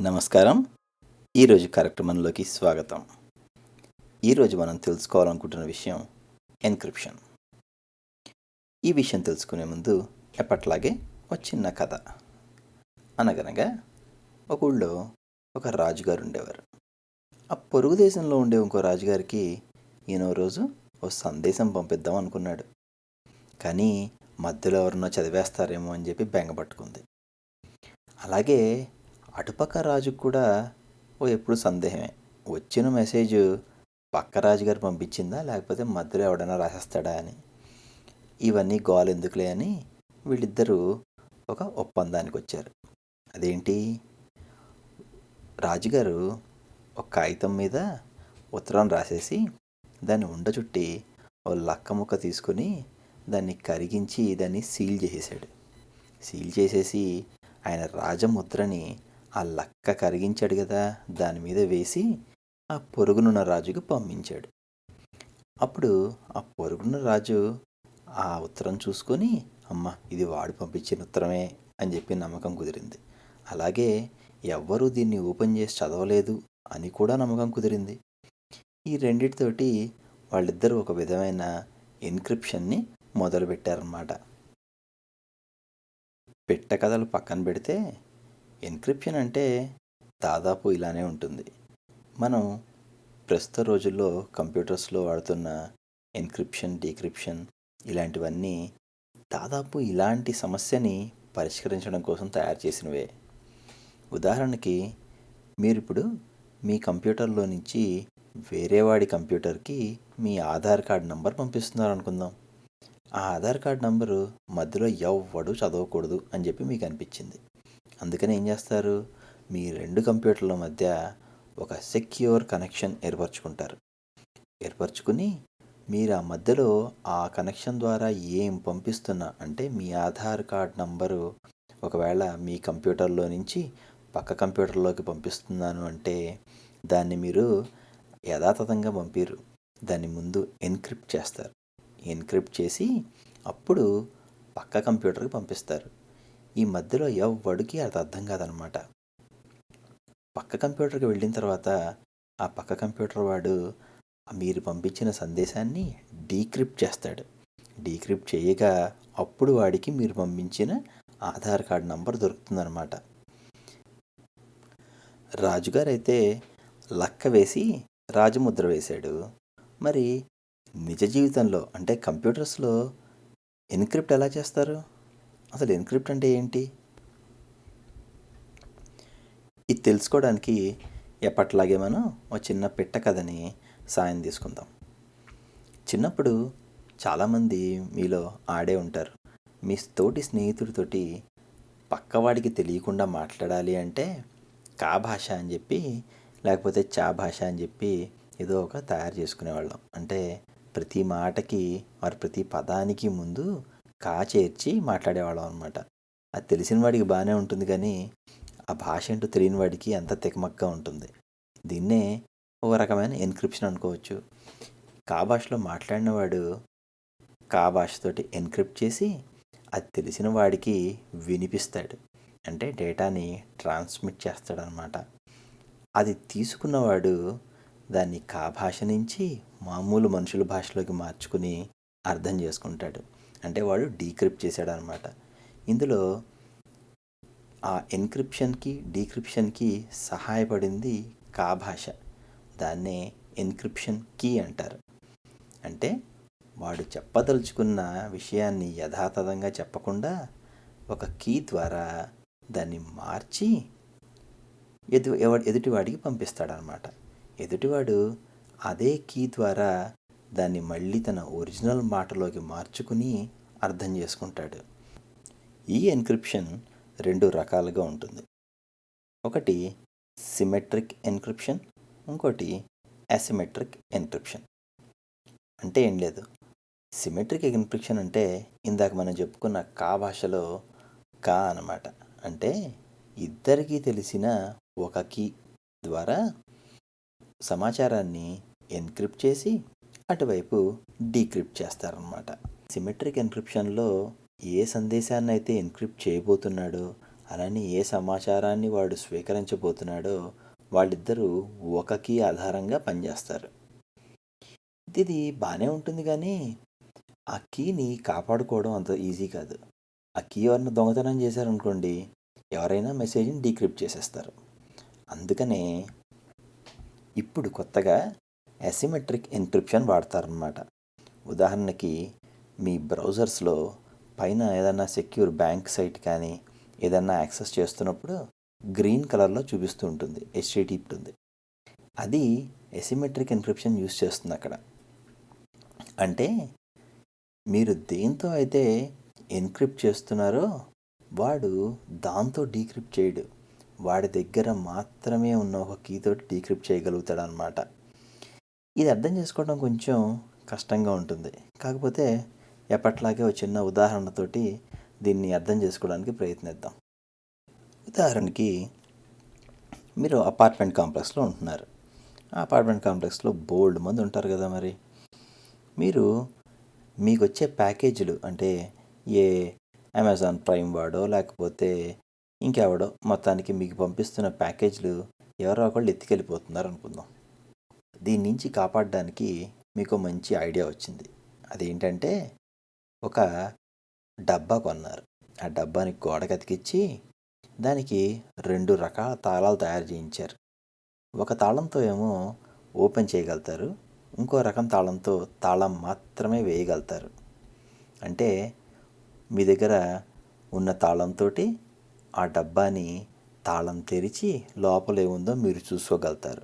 నమస్కారం. ఈరోజు కార్యక్రమంలోకి స్వాగతం. ఈరోజు మనం తెలుసుకోవాలనుకుంటున్న విషయం ఎన్క్రిప్షన్. ఈ విషయం తెలుసుకునే ముందు ఎప్పట్లాగే ఒక చిన్న కథ. అనగనగా ఒక ఊళ్ళో ఒక రాజుగారు ఉండేవారు. ఆ పొరుగు దేశంలో ఉండే ఇంకో రాజుగారికి ఈయన రోజు ఓ సందేశం పంపిద్దాం అనుకున్నాడు. కానీ మధ్యలో ఎవరినో చదివేస్తారేమో అని చెప్పి బెంగపట్టుకుంది అలాగే అటుపక్క రాజుకు కూడా ఓ ఎప్పుడు సందేహమే. వచ్చిన మెసేజ్ పక్క రాజుగారు పంపించిందా? లేకపోతే మధ్యలో ఎవడైనా రాసేస్తాడా అని. ఇవన్నీ గోలు ఎందుకులే అని వీళ్ళిద్దరూ ఒక ఒప్పందానికి వచ్చారు. అదేంటి? రాజుగారు ఒక కాగితం మీద ఉత్తరం రాసేసి దాన్ని ఉండ చుట్టి ఓ లక్క ముక్క తీసుకుని దాన్ని కరిగించి దాన్ని సీల్ చేసేసాడు సీల్ చేసేసి ఆయన రాజముద్రని ఆ లక్క కరిగించాడు కదా దాని మీద వేసి ఆ పొరుగునున్న రాజుకు పంపించాడు. అప్పుడు ఆ పొరుగున్న రాజు ఆ ఉత్తరం చూసుకొని అమ్మ ఇది వాడు పంపించిన ఉత్తరమే అని చెప్పి నమ్మకం కుదిరింది. అలాగే ఎవ్వరూ దీన్ని ఓపెన్ చేసి చదవలేదు అని కూడా నమ్మకం కుదిరింది. ఈ రెండిటితోటి వాళ్ళిద్దరూ ఒక విధమైన ఎన్క్రిప్షన్ని మొదలుపెట్టారన్నమాట. పెట్ట కథలు పక్కన పెడితే ఎన్క్రిప్షన్ అంటే దాదాపు ఇలానే ఉంటుంది. మనం ప్రస్తుత రోజుల్లో కంప్యూటర్స్లో వాడుతున్న ఎన్క్రిప్షన్ డీక్రిప్షన్ ఇలాంటివన్నీ దాదాపు ఇలాంటి సమస్యని పరిష్కరించడం కోసం తయారు చేసినవే. ఉదాహరణకి మీరు ఇప్పుడు మీ కంప్యూటర్లో నుంచి వేరే వాడి కంప్యూటర్కి మీ ఆధార్ కార్డ్ నంబర్ పంపిస్తున్నారు అనుకుందాం ఆ ఆధార్ కార్డ్ నంబరు మధ్యలో ఎవ్వడు చదవకూడదు అని చెప్పి మీకు అనిపించింది. అందుకని ఏం చేస్తారు? మీ రెండు కంప్యూటర్ల మధ్య ఒక సెక్యూర్ కనెక్షన్ ఏర్పరచుకుంటారు. ఏర్పరచుకుని మీరు ఆ మధ్యలో ఆ కనెక్షన్ ద్వారా ఏం పంపిస్తున్నా అంటే మీ ఆధార్ కార్డ్ నంబరు ఒకవేళ మీ కంప్యూటర్లో నుంచి పక్క కంప్యూటర్లోకి పంపిస్తున్నాను అంటే దాన్ని మీరు యథాతథంగా పంపిరు. దాన్ని ముందు ఎన్క్రిప్ట్ చేస్తారు. ఎన్క్రిప్ట్ చేసి అప్పుడు పక్క కంప్యూటర్కి పంపిస్తారు. ఈ మధ్యలో ఎవ్వడికి అది అర్థం కాదనమాట. పక్క కంప్యూటర్కి వెళ్ళిన తర్వాత ఆ పక్క కంప్యూటర్ వాడు మీరు పంపించిన సందేశాన్ని డీక్రిప్ట్ చేస్తాడు. డీక్రిప్ట్ చేయగా అప్పుడు వాడికి మీరు పంపించిన ఆధార్ కార్డ్ నంబర్ దొరుకుతుందన్నమాట రాజుగారు అయితే లక్క వేసి రాజముద్ర వేశాడు. మరి నిజ జీవితంలో అంటే కంప్యూటర్స్లో ఎన్క్రిప్ట్ ఎలా చేస్తారు? అసలు ఎన్క్రిప్ట్ అంటే ఏంటి? ఇది తెలుసుకోవడానికి ఎప్పట్లాగే మనం ఒక చిన్న పెట్ట కథని సాయం తీసుకుందాం. చిన్నప్పుడు చాలామంది మీలో ఆడే ఉంటారు. మీ తోటి స్నేహితుడితోటి పక్కవాడికి తెలియకుండా మాట్లాడాలి అంటే కా భాష అని చెప్పి లేకపోతే చా భాష అని చెప్పి ఏదో ఒక తయారు చేసుకునేవాళ్ళం. అంటే ప్రతి మాటకి వారి ప్రతి పదానికి ముందు కా చేర్చి మాట్లాడేవాళ్ళం అనమాట అది తెలిసిన వాడికి బాగానే ఉంటుంది కానీ ఆ భాష ఏంటో తెలియని వాడికి అంత తెకమక్గా ఉంటుంది. దీన్నే ఒక రకమైన ఎన్క్రిప్షన్ అనుకోవచ్చు. కా భాషలో మాట్లాడినవాడు కా భాషతోటి ఎన్క్రిప్ట్ చేసి అది తెలిసిన వాడికి వినిపిస్తాడు. అంటే డేటాని ట్రాన్స్మిట్ చేస్తాడనమాట అది తీసుకున్నవాడు దాన్ని కా భాష నుంచి మామూలు మనుషుల భాషలోకి మార్చుకుని అర్థం చేసుకుంటాడు. అంటే వాడు డీక్రిప్ట్ చేశాడు అనమాట ఇందులో ఆ ఎన్క్రిప్షన్కి డీక్రిప్షన్కి సహాయపడింది కా భాష. దాన్నే ఎన్క్రిప్షన్ కీ అంటారు. అంటే వాడు చెప్పదలుచుకున్న విషయాన్ని యథాతథంగా చెప్పకుండా ఒక కీ ద్వారా దాన్ని మార్చి ఎదు ఎదుటివాడికి పంపిస్తాడనమాట. ఎదుటివాడు అదే కీ ద్వారా దాన్ని మళ్ళీ తన ఒరిజినల్ మాటలోకి మార్చుకుని అర్థం చేసుకుంటాడు. ఈ ఎన్క్రిప్షన్ రెండు రకాలుగా ఉంటుంది. ఒకటి సిమెట్రిక్ ఎన్క్రిప్షన్ ఇంకోటి అసిమెట్రిక్ ఎన్క్రిప్షన్. అంటే ఏం లేదు. సిమెట్రిక్ ఎన్క్రిప్షన్ అంటే ఇందాక మనం చెప్పుకున్న కా భాషలో కా అనమాట అంటే ఇద్దరికీ తెలిసిన ఒక కీ ద్వారా సమాచారాన్ని ఎన్క్రిప్ట్ చేసి అటువైపు డీక్రిప్ట్ చేస్తారనమాట సిమెట్రిక్ ఎన్క్రిప్షన్లో ఏ సందేశాన్ని అయితే ఎన్క్రిప్ట్ చేయబోతున్నాడో అలానే ఏ సమాచారాన్ని వాడు స్వీకరించబోతున్నాడో వాళ్ళిద్దరూ ఒక కీ ఆధారంగా పనిచేస్తారు. ఇది బాగానే ఉంటుంది కానీ ఆ కీని కాపాడుకోవడం అంత ఈజీ కాదు. ఆ కీ ఎవరిని దొంగతనం చేశారనుకోండి ఎవరైనా మెసేజ్ని డీక్రిప్ట్ చేసేస్తారు. అందుకనే ఇప్పుడు కొత్తగా అసిమెట్రిక్ ఎన్క్రిప్షన్ వాడతారనమాట ఉదాహరణకి మీ బ్రౌజర్స్లో పైన ఏదైనా సెక్యూర్ బ్యాంక్ సైట్ కానీ ఏదన్నా యాక్సెస్ చేస్తున్నప్పుడు గ్రీన్ కలర్లో చూపిస్తూ ఉంటుంది హెచ్డిటి ఉంటుంది. అది ఎసిమెట్రిక్ ఎన్క్రిప్షన్ యూస్ చేస్తుంది అక్కడ. అంటే మీరు దేంతో అయితే ఎన్క్రిప్ట్ చేస్తున్నారో వాడు దాంతో డీక్రిప్ట్ చేయడు. వాడి దగ్గర మాత్రమే ఉన్న ఒక కీతోటి డీక్రిప్ట్ చేయగలుగుతాడు అనమాట ఇది అర్థం చేసుకోవడం కొంచెం కష్టంగా ఉంటుంది. కాకపోతే ఎప్పట్లాగే ఒక చిన్న ఉదాహరణతోటి దీన్ని అర్థం చేసుకోవడానికి ప్రయత్నిద్దాం. ఉదాహరణకి మీరు అపార్ట్మెంట్ కాంప్లెక్స్లో ఉంటున్నారు. ఆ అపార్ట్మెంట్ కాంప్లెక్స్లో బోల్డ్ మంది ఉంటారు కదా మరి. మీరు మీకు వచ్చే ప్యాకేజీలు అంటే ఏ అమెజాన్ ప్రైమ్ వాడో లేకపోతే ఇంకెవడో మొత్తానికి మీకు పంపిస్తున్న ప్యాకేజీలు ఎవరో ఒకళ్ళు ఎత్తుకెళ్ళిపోతున్నారు అనుకుందాం. దీని నుంచి కాపాడడానికి మీకు మంచి ఐడియా వచ్చింది. అదేంటంటే ఒక డబ్బా కొన్నారు. ఆ డబ్బాని గోడకి అతికిచ్చి దానికి రెండు రకాల తాళాలు తయారు చేయించారు. ఒక తాళంతో ఏమో ఓపెన్ చేయగలుగుతారు. ఇంకో రకం తాళంతో తాళం మాత్రమే వేయగలుగుతారు. అంటే మీ దగ్గర ఉన్న తాళంతో ఆ డబ్బాని తాళం తెరిచి లోపల ఏముందో మీరు చూసుకోగలుగుతారు.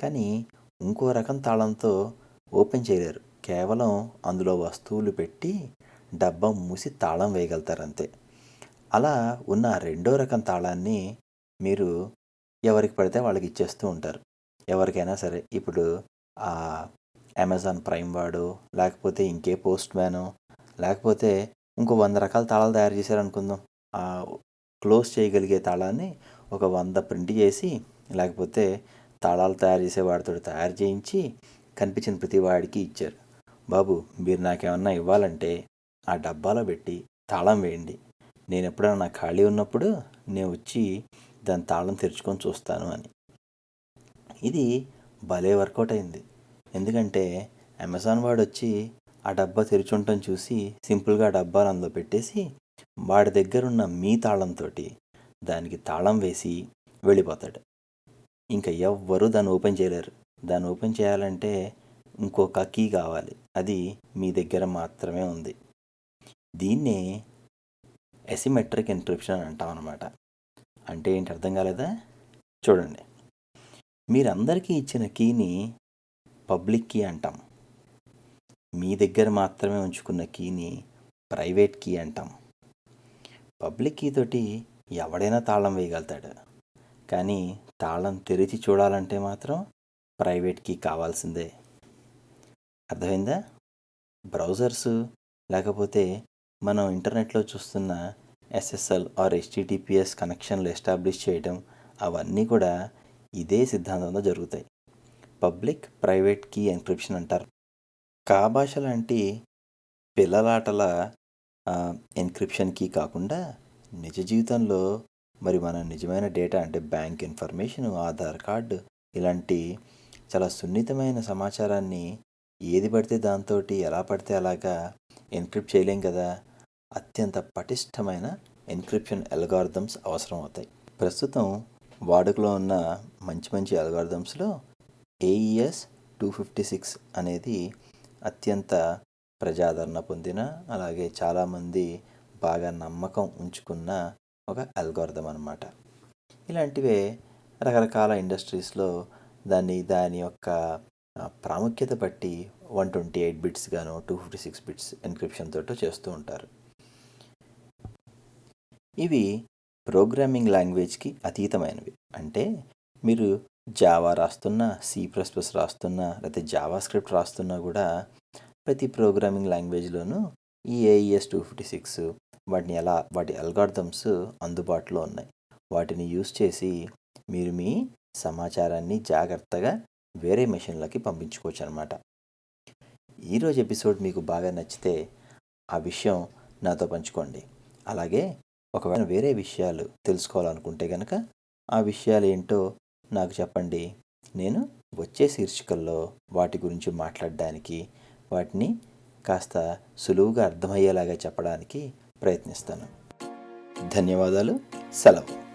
కానీ ఇంకో రకం తాళంతో ఓపెన్ చేయలేరు. కేవలం అందులో వస్తువులు పెట్టి డబ్బా మూసి తాళం వేయగలుగుతారు అంతే అలా ఉన్న రెండో రకం తాళాన్ని మీరు ఎవరికి పడితే వాళ్ళకి ఇచ్చేస్తూ ఉంటారు. ఎవరికైనా సరే. ఇప్పుడు ఆ అమెజాన్ ప్రైమ్ వాడు లేకపోతే ఇంకే పోస్ట్ మ్యాను లేకపోతే ఇంకో వంద రకాల తాళాలు తయారు చేశారనుకుందాం ఆ క్లోజ్ చేయగలిగే తాళాన్ని ఒక వంద ప్రింట్ చేసి లేకపోతే తాళాలు తయారు చేసే వాడితో తయారు చేయించి కనిపించిన ప్రతి వాడికి ఇచ్చారు. బాబు మీరు నాకేమన్నా ఇవ్వాలంటే ఆ డబ్బాలో పెట్టి తాళం వేయండి. నేను ఎప్పుడైనా నా ఖాళీ ఉన్నప్పుడు నేను వచ్చి దాని తాళం తెరుచుకొని చూస్తాను అని. ఇది భలే వర్కౌట్ అయింది. ఎందుకంటే అమెజాన్ వాడు వచ్చి ఆ డబ్బా తెరుచుంటం చూసి సింపుల్గా డబ్బాలు అందులో పెట్టేసి వాడి దగ్గర ఉన్న మీ తాళంతో దానికి తాళం వేసి వెళ్ళిపోతాడు. ఇంకా ఎవ్వరూ దాన్ని ఓపెన్ చేయలేరు. దాన్ని ఓపెన్ చేయాలంటే ఇంకొక కీ కావాలి. అది మీ దగ్గర మాత్రమే ఉంది. దీన్నే ఎసిమెట్రిక్ ఎన్క్రిప్షన్ అంటాం అనమాట అంటే ఏంటి అర్థం కాలేదా? చూడండి. మీరందరికీ ఇచ్చిన కీని పబ్లిక్ కీ అంటాం. మీ దగ్గర మాత్రమే ఉంచుకున్న కీని ప్రైవేట్ కీ అంటాం. పబ్లిక్ కీ తోటి ఎవడైనా తాళం వేయగలుగుతాడు. కానీ తాళం తెరిచి చూడాలంటే మాత్రం ప్రైవేట్ కీ కావాల్సిందే. అర్థమైందా? బ్రౌజర్స్ లేకపోతే మనం ఇంటర్నెట్లో చూస్తున్న ఎస్ఎస్ఎల్ ఆర్ హెచ్టిటిపిఎస్ కనెక్షన్లు ఎస్టాబ్లిష్ చేయడం అవన్నీ కూడా ఇదే సిద్ధాంతంలో జరుగుతాయి. పబ్లిక్ ప్రైవేట్ కీ ఎన్క్రిప్షన్ అంటారు. కాభాష లాంటి పిల్లలాటల ఎన్క్రిప్షన్ కీ కాకుండా నిజ జీవితంలో మరి మన నిజమైన డేటా అంటే బ్యాంక్ ఇన్ఫర్మేషన్ ఆధార్ కార్డు ఇలాంటి చాలా సున్నితమైన సమాచారాన్ని ఏది పడితే దాంతో ఎలా పడితే అలాగా ఎన్క్రిప్ట్ చేయలేం కదా? అత్యంత పటిష్టమైన ఎన్క్రిప్షన్ అల్గారిథమ్స్ అవసరం అవుతాయి. ప్రస్తుతం వాడుకలో ఉన్న మంచి మంచి అల్గారిథమ్స్లో ఏఈఎస్ టూ ఫిఫ్టీ సిక్స్ అనేది అత్యంత ప్రజాదరణ పొందిన అలాగే చాలామంది బాగా నమ్మకం ఉంచుకున్న ఒక అల్గోర్థం అనమాట ఇలాంటివే రకరకాల ఇండస్ట్రీస్లో దాన్ని దాని యొక్క ప్రాముఖ్యత బట్టి వన్ ట్వంటీ ఎయిట్ బిట్స్ గాను two fifty six bits encryption తోటో చేస్తూ ఉంటారు. ఇవి ప్రోగ్రామింగ్ లాంగ్వేజ్కి అతీతమైనవి. అంటే మీరు జావా రాస్తున్నా సి ప్లస్ ప్లస్ రాస్తున్నా లేకపోతే జావా స్క్రిప్ట్ రాస్తున్నా కూడా ప్రతి ప్రోగ్రామింగ్ లాంగ్వేజ్లోనూ ఈ ఏఈఎస్ టూ ఫిఫ్టీ సిక్స్ వాటిని ఎలా వాటి అల్గార్థమ్స్ అందుబాటులో ఉన్నాయి. వాటిని యూస్ చేసి మీరు మీ సమాచారాన్ని జాగ్రత్తగా వేరే మెషిన్లకి పంపించుకోవచ్చు అనమాట ఈరోజు ఎపిసోడ్ మీకు బాగా నచ్చితే ఆ విషయం నాతో పంచుకోండి. అలాగే ఒకవేళ వేరే విషయాలు తెలుసుకోవాలనుకుంటే కనుక ఆ విషయాలు ఏంటో నాకు చెప్పండి. నేను వచ్చే శీర్షికల్లో వాటి గురించి మాట్లాడడానికి వాటిని కాస్త సులువుగా అర్థమయ్యేలాగా చెప్పడానికి ప్రయత్నిస్తాను. ధన్యవాదాలు. సెలవు.